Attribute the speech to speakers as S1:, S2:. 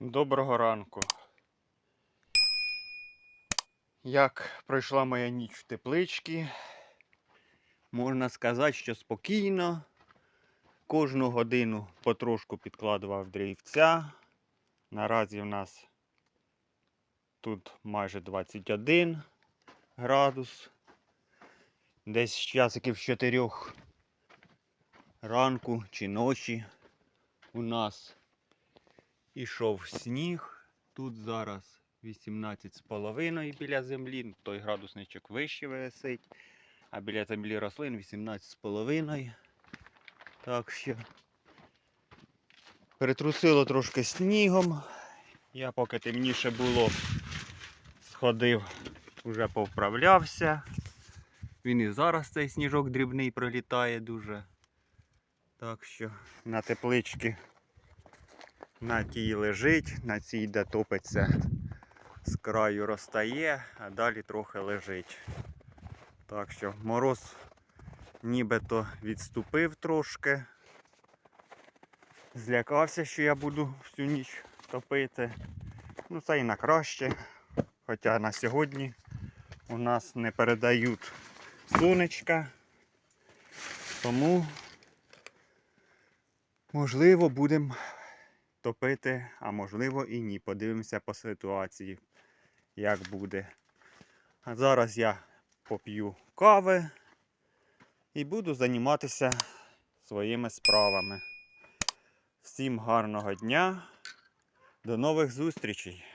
S1: Доброго ранку. Як пройшла моя ніч в тепличці, можна сказати, що спокійно. Кожну годину потрошку підкладував дрівця. Наразі в нас тут майже 21 градус. Десь часиків з 4 ранку чи ночі у нас ішов сніг. Тут зараз 18,5 біля землі. Той градусничок вище висить. А біля землі рослин 18,5. Так що перетрусило трошки снігом. Я поки темніше було, сходив, вже повправлявся. Він і зараз цей сніжок дрібний пролітає дуже. Так що на тепличці на тій лежить, на цій де топиться з краю розтає, а далі трохи лежить. Так що мороз нібито відступив трошки. Злякався, що я буду всю ніч топити. Ну це і на краще. Хоча на сьогодні у нас не передають сонечка. Тому можливо будемо топити, а можливо і ні. Подивимося по ситуації, як буде. А зараз я поп'ю кави і буду займатися своїми справами. Всім гарного дня, до нових зустрічей!